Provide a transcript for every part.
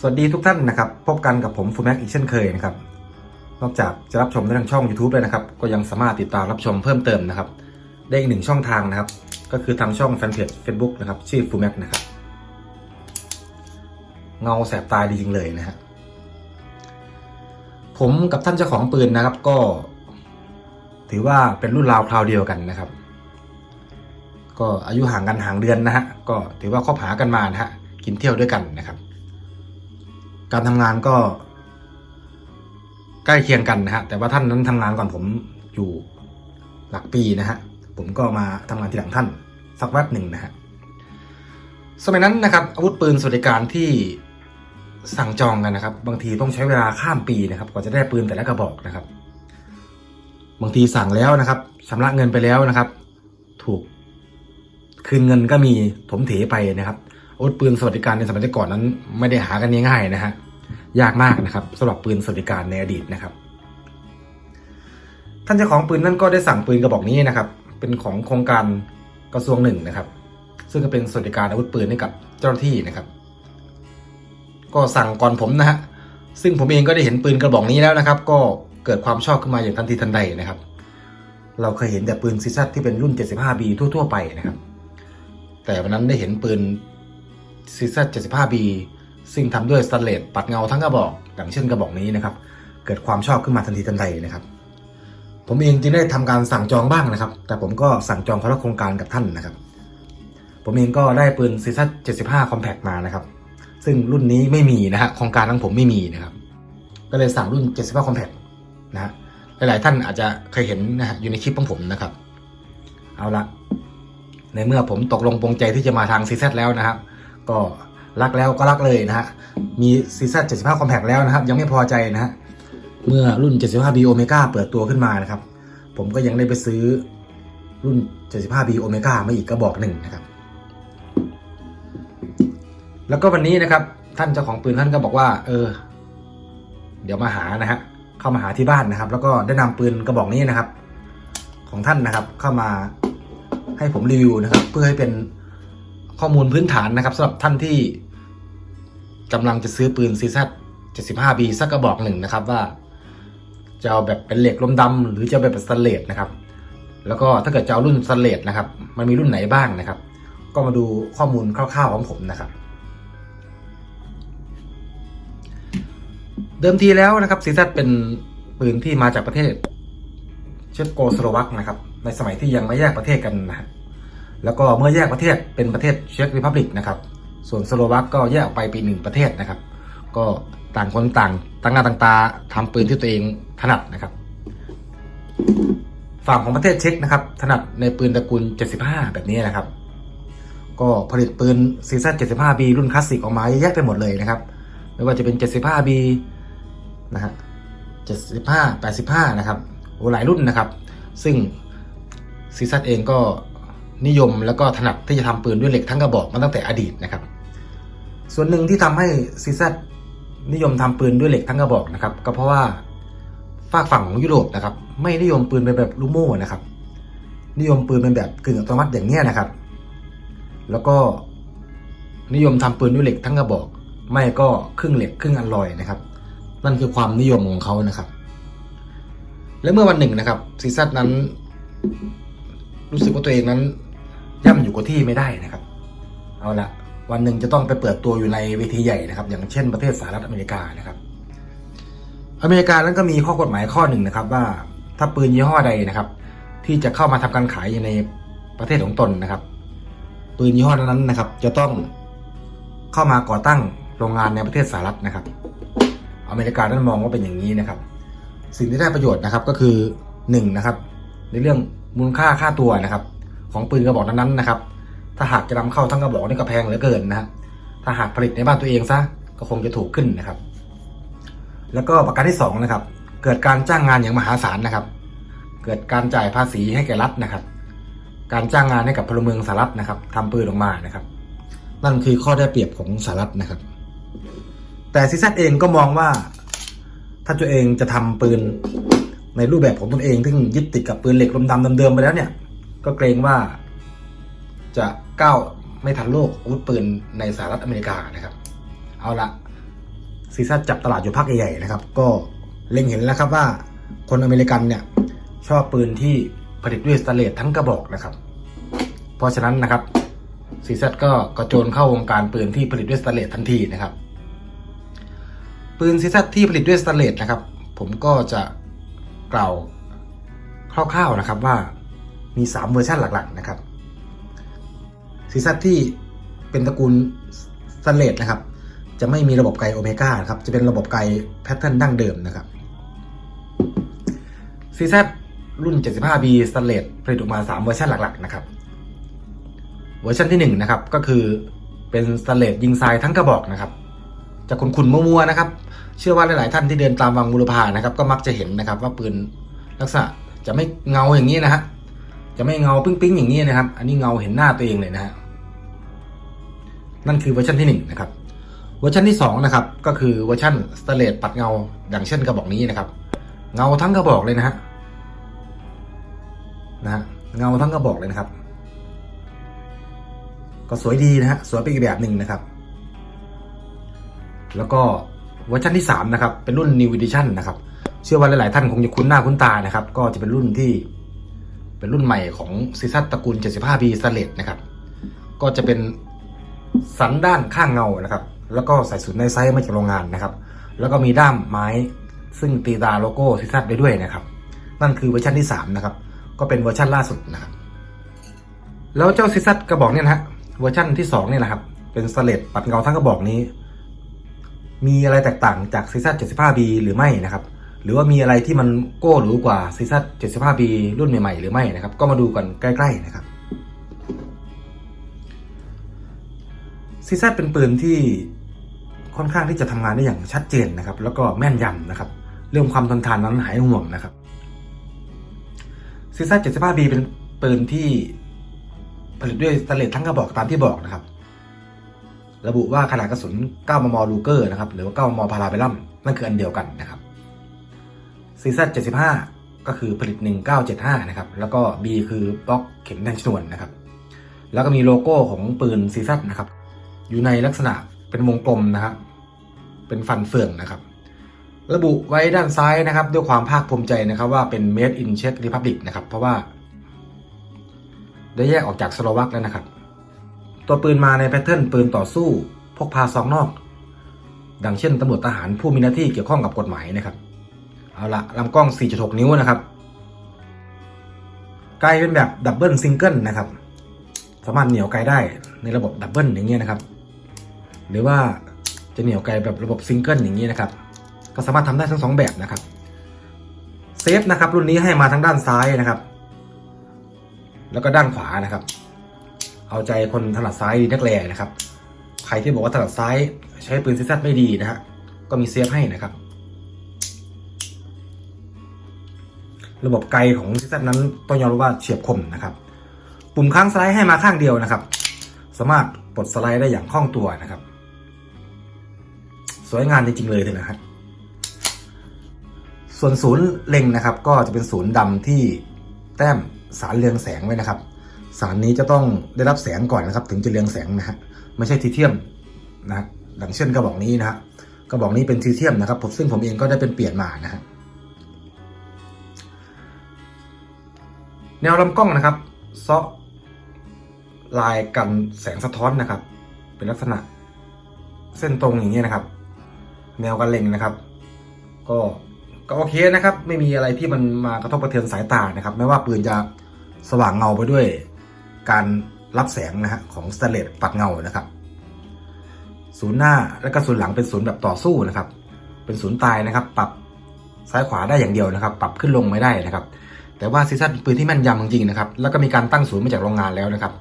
สวัสดีทุกท่านนะครับ พบกันกับผมฟูแม็กอีกเช่นเคยนะครับ นอกจากจะรับชมได้ทางช่อง YouTube เลยนะครับ ก็ยังสามารถติดตามรับชมเพิ่มเติมนะครับ ได้อีกหนึ่งช่องทางนะครับ ก็คือทางช่องแฟนเพจ Facebook นะครับ ชื่อฟูแม็กนะครับ เงาแสบตาดีจริงเลยนะฮะ ผมกับท่านเจ้าของปืนนะครับ ก็ ถือว่าเป็นรุ่นราวคราวเดียวกันนะครับ ก็อายุห่างกันห่างเดือนนะฮะ ก็ถือว่าคบหากันมานะฮะ กินเที่ยวด้วยกันนะครับ การทำงานก็ ใกล้เคียงกันนะฮะ แต่ว่าท่านนั้นทำงานก่อนผมอยู่หลักปีนะฮะ ผมก็มาทำงานทีหลังท่าน สักแวบหนึ่งนะฮะ สมัยนั้นนะครับ อาวุธปืนสวัสดิการที่สั่งจองกันนะครับ บางทีต้องใช้เวลาข้ามปีนะครับ กว่าจะได้ปืนแต่ละกระบอกนะครับ บางทีสั่งแล้วนะครับชำระเงินไปแล้วนะครับ ถูกคืนเงินก็มีถมเถไปนะครับ อาวุธปืนสวัสดิการในสมัยก่อนนั้น ไม่ได้หากันง่ายๆนะฮะยากมากนะครับสำหรับปืนสวัสดิการในอดีตนะครับ ท่านเจ้าของปืนนั้นก็ได้สั่งปืนกระบอกนี้นะครับ เป็นของโครงการกระทรวงหนึ่งนะครับ ซึ่งก็เป็นสวัสดิการอาวุธปืนให้กับเจ้าหน้าที่นะครับ ก็สั่งก่อนผมนะฮะซึ่งผมเองก็ได้เห็นปืนกระบอกนี้แล้วนะครับ ก็เกิดความชอบขึ้นมาอย่างทันทีทันใดนะครับ เราเคยเห็นแต่ปืนซีซัตที่เป็นรุ่น 75B ทั่ว ๆ ไปนะครับ แต่วันนั้นได้เห็นปืน ซีซัต 75B ซึ่งทำด้วยสแตนเลสปัดเงาทั้งกระบอก อย่างเช่นกระบอกนี้นะครับ เกิดความชอบขึ้นมาทันทีทันใดนะครับ ผมเองจึงได้ทำการสั่งจองบ้างนะครับ แต่ผมก็สั่งจองเพราะโครงการกับท่านนะครับ ผมเองก็ได้ปืนซีซัต75 Compact มานะครับ ซึ่งรุ่นนี้ไม่มีนะฮะโครงการของผมไม่มีนะครับ ก็เลยสั่งรุ่น 75 Compact นะฮะหลายๆท่านอาจจะเคยเห็นนะฮะอยู่ในคลิปของผมนะครับ เอาละในเมื่อผมตกลงปรงใจที่จะมาทาง CZ แล้วนะครับ ก็รักแล้วก็รักเลยนะฮะ มี CZ 75 Compact แล้วนะครับ ยังไม่พอใจนะฮะ เมื่อรุ่น 75B Omega เปิดตัวขึ้นมานะครับ ผมก็ยังได้ไปซื้อรุ่น 75B Omega มาอีกกระบอกหนึ่งนะครับ แล้วก็วันนี้นะครับ ท่านเจ้าของปืนท่านก็บอกว่า เออ เดี๋ยวมาหานะฮะ เข้ามาหาที่บ้านนะครับ แล้วก็ได้นำปืนกระบอกนี้นะครับ ของท่านนะครับ เข้ามาให้ผมรีวิวนะครับ เพื่อให้เป็น ข้อมูลพื้นฐานนะครับสำหรับท่านที่กำลังจะซื้อปืนซีซัต 75B สักกระบอกหนึ่งนะครับว่า จะเอาแบบเป็นเหล็กลมดำหรือจะแบบสแตนเลสนะครับ แล้วก็ถ้าเกิดจะเอารุ่นสแตนเลสนะครับ มันมีรุ่นไหนบ้างนะครับ ก็มาดูข้อมูลคร่าวๆของผมนะครับ เดิมทีแล้วนะครับซีซัตเป็นปืนที่มาจากประเทศเชฟโกสโลวักนะครับ ในสมัยที่ยังไม่แยกประเทศกันนะฮะ แล้วก็เมื่อแยกประเทศเป็นประเทศเช็กริพับลิกนะครับ ส่วนสโลวักก็แยกออกไปเป็นหนึ่งประเทศนะครับ ก็ต่างคนต่างตั้งหน้าตั้งตาทำปืนที่ตัวเองถนัดนะครับ ฝั่งของประเทศเช็กนะครับ ถนัดในปืนตระกูล 75 แบบนี้นะครับ ก็ผลิตปืนซีซัต 75B รุ่นคลาสสิกออกมาเยอะแยะไปหมดเลยนะครับ ไม่ว่าจะเป็น 75B นะฮะ75 85 นะครับโอ้หลายรุ่นนะครับ ซึ่งซีซัตเองก็ นิยมแล้วก็ถนัดที่จะทำปืนด้วยเหล็กทั้งกระบอกมาตั้งแต่อดีตนะครับ ส่วนหนึ่งที่ทำให้ซีซันิยมทำปืนด้วยเหล็กทั้งกระบอกนะครับ ก็เพราะว่าฝากฝั่งของยุโรปนะครับ ไม่นิยมปืนเป็นแบบลูกโม่นะครับ นิยมปืนเป็นแบบกึ่งอัตโนมัติอย่างเนี้ยนะครับ แล้วก็นิยมทำปืนด้วยเหล็กทั้งกระบอก ไม่ก็ครึ่งเหล็กครึ่งอลลอยนะครับ นั่นคือความนิยมของเขานะครับ และเมื่อวันหนึ่งนะครับซีซัตนั้น รู้สึกว่าตัวเองนั้น ย่ำอยู่กับที่ไม่ได้นะครับ เอาละวันหนึ่งจะต้องไปเปิดตัวอยู่ในเวทีใหญ่นะครับ อย่างเช่นประเทศสหรัฐอเมริกานะครับ อเมริกานั้นก็มีข้อกฎหมายข้อหนึ่งนะครับ ว่าถ้าปืนยี่ห้อใดนะครับ ที่จะเข้ามาทำการขายในประเทศของตนนะครับ ปืนยี่ห้อนั้นนะครับ จะต้องเข้ามาก่อตั้งโรงงานในประเทศสหรัฐนะครับ อเมริกานั้นมองว่าเป็นอย่างนี้นะครับ สิ่งที่ได้ประโยชน์นะครับก็คือหนึ่งนะครับ ในเรื่องมูลค่าค่าตัวนะครับ ของปืนกระบอกนั้นๆนะครับ ถ้าหากจะนำเข้าทั้งกระบอกนี่ก็แพงเหลือเกินนะฮะถ้าหากผลิตในบ้านตัวเองซะก็คงจะถูกขึ้นนะครับ แล้วก็ประการที่สองนะครับ เกิดการจ้างงานอย่างมหาศาลนะครับ เกิดการจ่ายภาษีให้แก่รัฐนะครับ การจ้างงานให้กับพลเมืองสหรัฐนะครับทำปืนออกมานะครับ นั่นคือข้อได้เปรียบของสหรัฐนะครับ แต่ซิซัตเองก็มองว่า ถ้าตัวเองจะทำปืนในรูปแบบของตนเองซึ่งยึดติดกับปืนเหล็กลมดำเดิมๆไปแล้วเนี่ย ก็เกรงว่าจะก้าวไม่ทันโลกอาวุธปืนในสหรัฐอเมริกานะครับ เอาละซีซัจับตลาดอยู่พักใหญ่ๆนะครับ ก็เล็งเห็นแล้วครับว่าคนอเมริกันเนี่ยชอบปืนที่ผลิตด้วยสแตเลสทั้งกระบอกนะครับ เพราะฉะนั้นนะครับซีซัก็กระโจนเข้าวงการปืนที่ผลิตด้วยสแตเลสทันทีนะครับ ปืนซีซัที่ผลิตด้วยสแตเลสนะครับ ผมก็จะกล่าวคร่าวๆนะครับว่า มี 3 เวอร์ชันหลักๆนะครับซีซัที่เป็นตระกูลสเลสนะครับ จะไม่มีระบบไกโอเมก้าครับ จะเป็นระบบไกแพทเทิร์นดั้งเดิมนะครับซีซรุ่น 75B สเลสผลิตออกมา 3 เวอร์ชันหลักๆนะครับเวอร์ชันที่1นะครับก็คือเป็นสเลสยิงทรายทั้งกระบอกนะครับจะขุนๆมัวๆนะครับ เชื่อว่าหลายๆท่านที่เดินตามวังบุรพานะครับ ก็มักจะเห็นนะครับ ว่าปืนลักษณะจะไม่เงาอย่างนี้นะฮะ จะไม่เงาปิ้งๆอย่างนี้นะครับ อันนี้เงาเห็นหน้าตัวเองเลยนะฮะนั่นคือเวอร์ชันที่1นะครับเวอร์ชันที่2นะครับก็คือเวอร์ชันสเตเลตปัดเงาดังเช่นกระบอกนี้นะครับ เงาทั้งกระบอกเลยนะฮะนะฮะเงาทั้งกระบอกเลยนะครับ ก็สวยดีนะฮะสวยไปอีกแบบหนึ่งนะครับ แล้วก็เวอร์ชันที่3นะครับเป็นรุ่น New Edition นะครับเชื่อว่าหลาย ๆ ท่านคงจะคุ้นหน้าคุ้นตานะครับ ก็จะเป็นรุ่นที่ เป็นรุ่นใหม่ของซีซัตตระกูล 75B สเลตนะครับ ก็จะเป็นสันด้านข้างเงานะครับ แล้วก็ใส่สูตรในไซส์มาจากโรงงานนะครับ แล้วก็มีด้ามไม้ซึ่งตีตาโลโก้ซีซัตได้ด้วยนะครับ นั่นคือเวอร์ชันที่ 3 นะครับ ก็เป็นเวอร์ชันล่าสุดนะครับ แล้วเจ้าซีซัตกระบอกเนี่ยนะฮะเวอร์ชันที่2เนี่ยนะครับ เป็นสเลตปัดเงาทั้งกระบอกนี้ มีอะไรแตกต่างจากซีซัต 75B หรือไม่นะครับ หรือว่ามีอะไรที่มันโก้หรือกว่าซีซัต 75B รุ่นใหม่ๆ หรือไม่นะครับ ก็มาดูกันใกล้ ๆ นะครับซีซัตเป็นปืนที่ค่อนข้างที่จะทำงานได้อย่างชัดเจนนะครับ แล้วก็แม่นยำนะครับ เรื่องความทนทานนั้นหายห่วงนะครับซีซัต 75B เป็นปืนที่ผลิตด้วยสแตนเลสทั้งกระบอกตามที่บอกนะครับ ระบุว่าขนาดกระสุน 9 มมลูเกอร์นะครับ หรือว่า 9 มมพาราเบลัมนั่นคืออันเดียวกันนะครับ ซีซัต75ก็คือผลิต 1975 นะครับ แล้วก็ B คือบล็อกเข็มแทงชนวนนะครับ แล้วก็มีโลโก้ของปืนซีซัตนะครับ อยู่ในลักษณะเป็นวงกลมนะครับ เป็นฟันเฟืองนะครับ ระบุไว้ด้านซ้ายนะครับ ด้วยความภาคภูมิใจนะครับ ว่าเป็น made in Czech Republic นะครับ เพราะว่า ได้แยกออกจากสโลวักแล้วนะครับ ตัวปืนมาในแพทเทิร์นปืนต่อสู้ พกพาซองนอก ดังเช่นตำรวจทหารผู้มีหน้าที่เกี่ยวข้องกับกฎหมายนะครับ เอาละลำกล้อง 4.6 นิ้วนะครับไกลเป็นแบบดับเบิลซิงเกิลนะครับ สามารถเหนี่ยวไกลได้ในระบบดับเบิลอย่างเงี้ยนะครับ หรือว่าจะเหนี่ยวไกลแบบระบบซิงเกิลอย่างนี้ยนะครับ ก็สามารถทำได้ทั้งสองแบบนะครับ เซฟนะครับ รุ่นนี้ให้มาทั้งด้านซ้ายนะครับ แล้วก็ด้านขวานะครับ เอาใจคนถนัดซ้ายดีนักแลนะครับ ใครที่บอกว่าถนัดซ้ายใช้ปืนซีซัดไม่ดีนะฮะ ก็มีเซฟให้นะครับ ระบบไกลของซีซัดนั้นต้องยอมรับว่าเฉียบคมนะครับ ปุ่มค้างสไลด์ให้มาข้างเดียวนะครับ สามารถปลดสไลด์ได้อย่างคล่องตัวนะครับ สวยงามจริงๆเลยเลยนะครับ ส่วนศูนย์เล็งนะครับ ก็จะเป็นศูนย์ดำที่แต้มสารเรืองแสงไว้นะครับ สารนี้จะต้องได้รับแสงก่อนนะครับ ถึงจะเรืองแสงนะฮะไม่ใช่ทีเทียมนะดังเช่นกระบอกนี้นะฮะกระบอกนี้เป็นทีเทียมนะครับผมซึ่งผมเองก็ได้เป็นเปลี่ยนมานะฮะ แนวลำกล้องนะครับเซาะลายกันแสงสะท้อนนะครับ เป็นลักษณะเส้นตรงอย่างนี้นะครับ แนวกันเล็งนะครับ ก็ก็โอเคนะครับ ไม่มีอะไรที่มันมากระทบกระเทือนสายตานะครับ ไม่ว่าปืนจะสว่างเงาไปด้วย การรับแสงนะฮะของสเตเลสปัดเงานะครับศูนย์หน้าและก็ศูนย์หลังเป็นศูนย์แบบต่อสู้นะครับ เป็นศูนย์ตายนะครับ ปรับซ้ายขวาได้อย่างเดียวนะครับ ปรับขึ้นลงไม่ได้นะครับ แต่ว่าซีซั่นปืนที่แม่นยำจริงๆนะครับ แล้วก็มีการตั้งศูนย์มาจากโรงงานแล้วนะครับ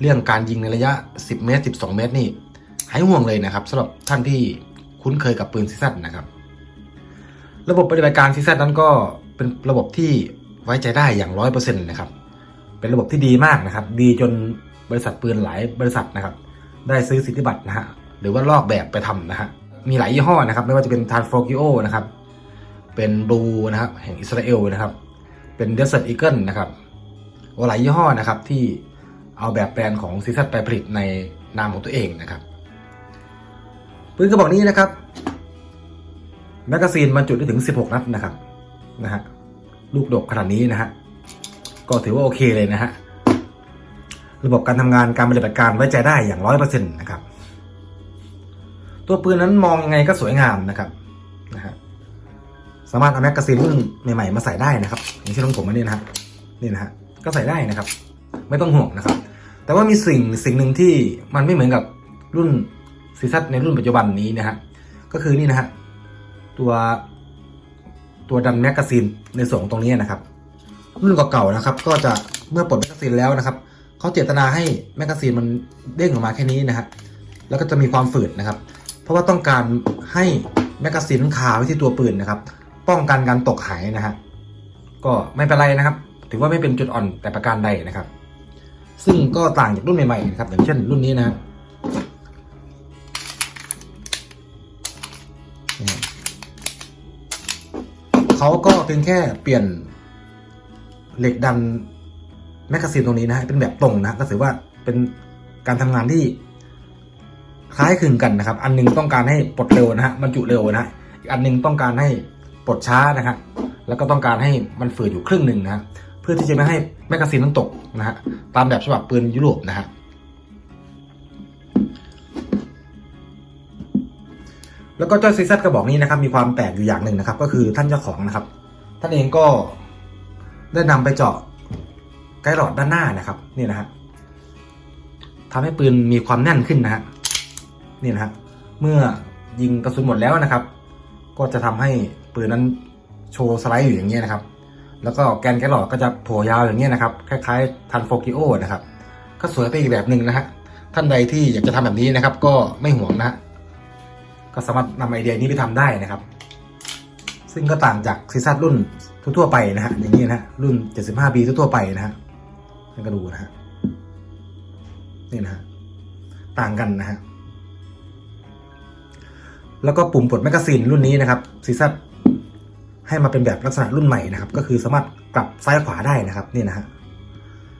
เรื่องการยิงในระยะ 10 เมตร 12 เมตรนี่หายห่วงเลยนะครับสำหรับท่านที่คุ้นเคยกับปืนซีซั่นนะครับ ระบบปฏิบัติการซีซั่นนั้นก็เป็นระบบที่ไว้ใจได้อย่างร้อยเปอร์เซ็นต์นะครับ เป็นระบบที่ดีมากนะครับ ดีจนบริษัทปืนหลายบริษัทนะครับ ได้ซื้อสิทธิบัตรนะฮะ หรือว่าลอกแบบไปทำนะฮะ มีหลายยี่ห้อนะครับ ไม่ว่าจะเป็นทานโฟกิโอนะครับ เป็นบูนะครับแห่งอิสราเอลนะครับ เป็นเดสเซ t ร์ a อีเกิลนะครับโอ้หลายยี่ห้อนะครับที่เอาแบบแบรนของซีซัตไปผลิตในนามของตัวเองนะครับปืนกระบอกนี้นะครับแมกกาซีนบรรจุได้ถึง 16 นัดนะครับนะฮะลูกดกขนาดนี้นะฮะก็ถือว่าโอเคเลยนะฮะระบบการทำงานการปฏิบัติการไว้ใจได้อย่างร้อยเปอร์เซ็นต์นะครับ ตัวปืนนั้นมองยังไงก็สวยงามนะครับ สามารถเอาแมกกาซีนรุ่นใหม่ๆมาใส่ได้นะครับ อย่างเช่นของผมอันนี้นะฮะนี่นะฮะก็ใส่ได้นะครับ ไม่ต้องห่วงนะครับ แต่ว่ามีสิ่งสิ่งหนึ่งที่มันไม่เหมือนกับรุ่นซีซัตในรุ่นปัจจุบันนี้นะฮะก็คือนี่นะฮะตัวตัวดันแมกกาซีนในส่วนของตรงนี้นะครับ รุ่นเก่าๆนะครับ ก็จะเมื่อปลดแมกกาซีนแล้วนะครับเขาเจตนาให้แมกกาซีนมันเด้งออกมาแค่นี้นะฮะแล้วก็จะมีความฝืดนะครับ เพราะว่าต้องการให้แมกกาซีนมันคาไว้ที่ตัวปืนนะครับ ป้องกันการตกหายนะฮะก็ไม่เป็นไรนะครับ ถือว่าไม่เป็นจุดอ่อนแต่ประการใดนะครับ ซึ่งก็ต่างจากรุ่นใหม่ๆนะครับอย่างเช่นรุ่นนี้นะฮะเขาก็เป็นแค่เปลี่ยนเหล็กดันแมกกาซีนตรงนี้นะฮะเป็นแบบตรงนะก็ถือว่าเป็นการทำงานที่คล้ายคลึงกันนะครับ อันหนึงต้องการให้ปลดเร็วนะฮะบรรจุเร็วนะอีกอันหนึงต้องการให้ ปลดช้านะฮะแล้วก็ต้องการให้มันฝืดอยู่ครึ่งหนึ่งนะฮะเพื่อที่จะไม่ให้แมกกาซีนนั้นตกนะฮะตามแบบฉบับปืนยุโรปนะฮะแล้วก็เจ้าซีซัตกระบอกนี้นะครับมีความแปลกอยู่อย่างหนึ่งนะครับ ก็คือท่านเจ้าของนะครับ ท่านเองก็ได้นำไปเจาะไกด์หลอดด้านหน้านะครับนี่นะฮะทำให้ปืนมีความแน่นขึ้นนะฮะนี่นะฮะเมื่อยิงกระสุนหมดแล้วนะครับ ก็จะทำให้ ปืนนั้นโชว์สไลด์อยู่อย่างเงี้ยนะครับ แล้วก็แกนแกนหลอดก็จะโผล่ยาวอย่างเงี้ยนะครับ คล้ายๆทันโฟกิโอนะครับ ก็สวยไปอีกแบบหนึ่งนะฮะ ท่านใดที่อยากจะทำแบบนี้นะครับ ก็ไม่ห่วงนะฮะ ก็สามารถนำไอเดียนี้ไปทำได้นะครับ ซึ่งก็ต่างจากซีซัตรุ่นทั่วๆไปนะฮะ อย่างนี้นะฮะ รุ่น 75B ทั่วๆไปนะฮะท่านก็ดูนะฮะ นี่นะฮะ ต่างกันนะฮะ แล้วก็ปุ่มปลดแมกกาซีนรุ่นนี้นะครับซีซั ให้มาเป็นแบบลักษณะรุ่นใหม่นะครับ ก็คือสามารถกลับซ้ายขวาได้นะครับนี่นะฮะ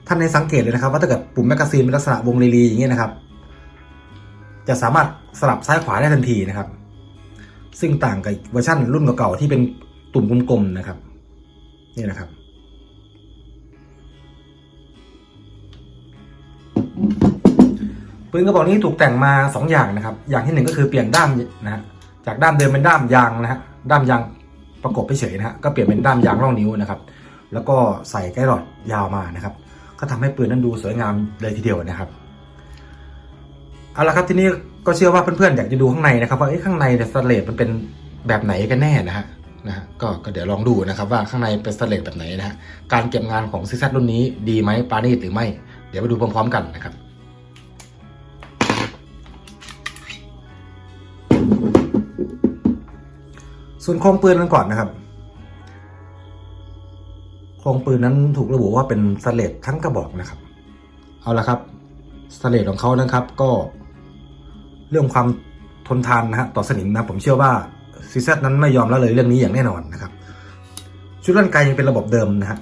ท่านในสังเกตเลยนะครับ ว่าถ้าเกิดปุ่มแมกกาซีนเป็นลักษณะวงรีๆอย่างเงี้ยนะครับ จะสามารถสลับซ้ายขวาได้ทันทีนะครับ ซึ่งต่างกับเวอร์ชันรุ่นเก่าๆที่เป็นตุ่มกลมๆนะครับนี่นะครับปืนกระบอกนี้ถูกแต่งมา 2 อย่างนะครับ อย่างที่หนึ่งก็คือเปลี่ยนด้ามนะฮะจากด้ามเดิมเป็นด้ามยางนะฮะด้ามยาง ประกบไปเฉยนะฮะก็เปลี่ยนเป็นด้ามยางร่องนิ้วนะครับ แล้วก็ใส่ไกด์หลอดยาวมานะครับ ก็ทำให้ปืนนั้นดูสวยงามเลยทีเดียวนะครับเอาละครับทีนี้ก็เชื่อว่าเพื่อนๆอยากจะดูข้างในนะครับว่าข้างในเนี่ยสเลดมันเป็นแบบไหนกันแน่นะฮะนะฮะก็ก็เดี๋ยวลองดูนะครับว่าข้างในเป็นสเลดแบบไหนนะฮะการเก็บงานของซิซัรุ่นนี้ดีไหมปานีตหรือไม่ เดี๋ยวไปดูพร้อมๆกันนะครับ ส่วนโครงปืนนั้นก่อนนะครับ โครงปืนนั้นถูกระบุว่าเป็นสเลดทั้งกระบอกนะครับ เอาละครับสเลดของเขานะครับ ก็เรื่องความทนทานนะฮะต่อสนิมนะผมเชื่อว่าซีซนั้นไม่ยอมและเลยเรื่องนี้อย่างแน่นอนนะครับ ชุดร่างกายยังเป็นระบบเดิมนะฮะ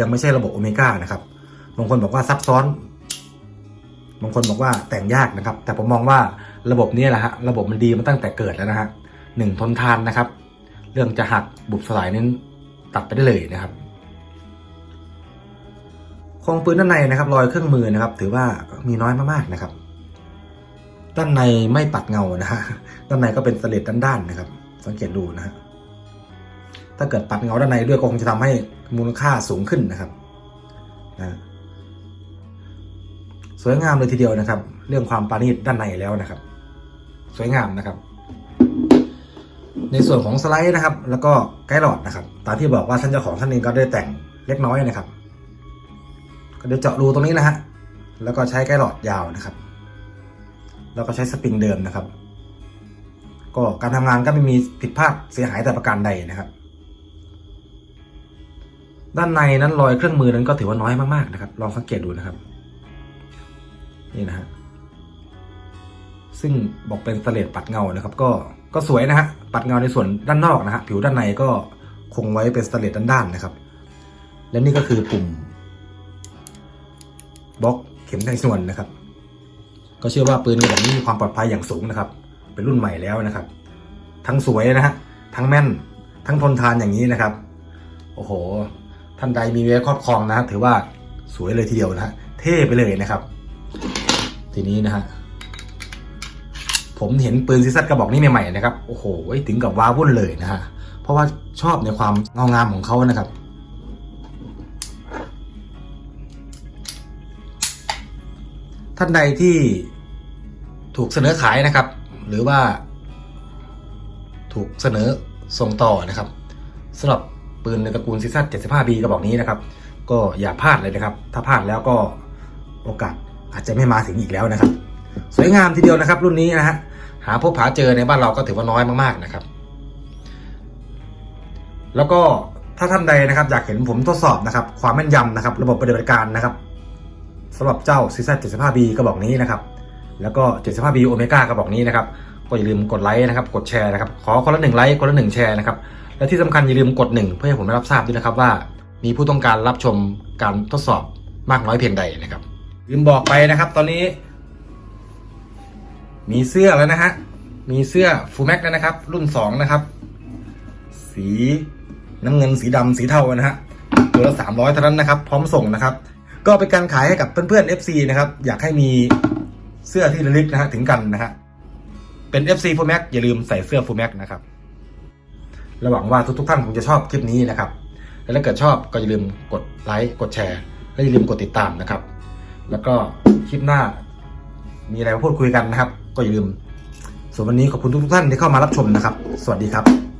ยังไม่ใช่ระบบโอเมก้านะครับบางคนบอกว่าซับซ้อนบางคนบอกว่าแต่งยากนะครับ แต่ผมมองว่าระบบนี้แหละฮะระบบมันดีมาตั้งแต่เกิดแล้วนะฮะหนึ่งทนทานนะครับ เรื่องจะหักบุบสลายนั้นตัดไปได้เลยนะครับโครงปืนด้านในนะครับ รอยเครื่องมือนะครับ ถือว่ามีน้อยมากๆนะครับ ด้านในไม่ปัดเงานะฮะด้านในก็เป็นสเลดด้านๆนะครับ สังเกตดูนะฮะถ้าเกิดปัดเงาด้านในด้วยก็คงจะทำให้มูลค่าสูงขึ้นนะครับนะสวยงามเลยทีเดียวนะครับ เรื่องความปราณีตด้านในแล้วนะครับ สวยงามนะครับ ในส่วนของสไลด์นะครับ แล้วก็ไกด์หลอดนะครับ ตามที่บอกว่าท่านเจ้าของท่านเองก็ได้แต่งเล็กน้อยนะครับ ก็เดี๋ยวเจาะรูตรงนี้นะฮะ แล้วก็ใช้ไกด์หลอดยาวนะครับ แล้วก็ใช้สปริงเดิมนะครับ ก็การทำงานก็ไม่มีผิดพลาดเสียหายแต่ประการใดนะครับ ด้านในนั้นรอยเครื่องมือนั้นก็ถือว่าน้อยมากๆนะครับ ลองสังเกตดูนะครับ นี่นะฮะ ซึ่งบอกเป็นสเลดปัดเงานะครับ ก็ ก็สวยนะฮะปัดเงาในส่วนด้านนอกนะฮะผิวด้านในก็คงไว้เป็นสเตลดด้านๆนะครับ และนี่ก็คือปุ่มบล็อกเข็มไทส่วนนะครับ ก็เชื่อว่าปืนแบบนี้มีความปลอดภัยอย่างสูงนะครับ เป็นรุ่นใหม่แล้วนะครับ ทั้งสวยนะฮะทั้งแม่น ทั้งทนทานอย่างนี้นะครับ โอ้โห ท่านใดมีไว้ครอบครองนะถือว่าสวยเลยทีเดียวนะฮะเท่ไปเลยนะครับ ทีนี้นะฮะ ผมเห็นปืนซีซัดกระบอกนี้ใหม่ๆนะครับ โอ้โหถึงกับว้าวุ่นเลยนะฮะ เพราะว่าชอบในความเงางามของเขานะครับ ท่านใดที่ถูกเสนอขายนะครับ หรือว่า ถูกเสนอส่งต่อนะครับสำหรับปืนในตระกูลซีซัน 75B กระบอกนี้นะครับ ก็อย่าพลาดเลยนะครับ ถ้าพลาดแล้วก็โอกาสอาจจะไม่มาถึงอีกแล้วนะครับ สวยงามทีเดียวนะครับ รุ่นนี้นะฮะ หาพบหาเจอในบ้านเราก็ถือว่าน้อยมากๆนะครับ แล้วก็ถ้าท่านใดนะครับ อยากเห็นผมทดสอบนะครับ ความแม่นยำนะครับ ระบบปฏิบัติการนะครับสำหรับเจ้าซีซัน 75B กระบอกนี้นะครับ แล้วก็ 75B โอเมก้ากระบอกนี้นะครับ ก็อย่าลืมกดไลค์นะครับ กดแชร์นะครับ ขอคนละหนึ่งไลค์ คนละหนึ่งแชร์นะครับ และที่สำคัญอย่าลืมกดหนึ่งเพื่อให้ผมได้รับทราบด้วยนะครับว่า มีผู้ต้องการรับชมการทดสอบมากน้อยเพียงใดนะครับ ลืมบอกไปนะครับ ตอนนี้ มีเสื้อแล้วนะฮะ มีเสื้อฟูแม็กแล้วนะครับ รุ่นสองนะครับ สีน้ำเงินสีดำสีเทานะฮะตัวละสามร้อยเท่านั้นนะครับ พร้อมส่งนะครับ ก็เป็นการขายให้กับเพื่อนๆ FC นะครับ อยากให้มีเสื้อที่ระลึกนะฮะถึงกันนะฮะเป็น FC Full Max อย่าลืมใส่เสื้อ Full Max นะครับและหวังว่าทุกๆท่านคงจะชอบคลิปนี้นะครับ และถ้าเกิดชอบก็อย่าลืมกดไลค์ กดแชร์ และอย่าลืมกดติดตามนะครับ แล้วก็คลิปหน้ามีอะไรมาพูดคุยกันนะครับ ก็อย่าลืมส่วนวันนี้ขอบคุณทุกๆท่านที่เข้ามารับชมนะครับ สวัสดีครับ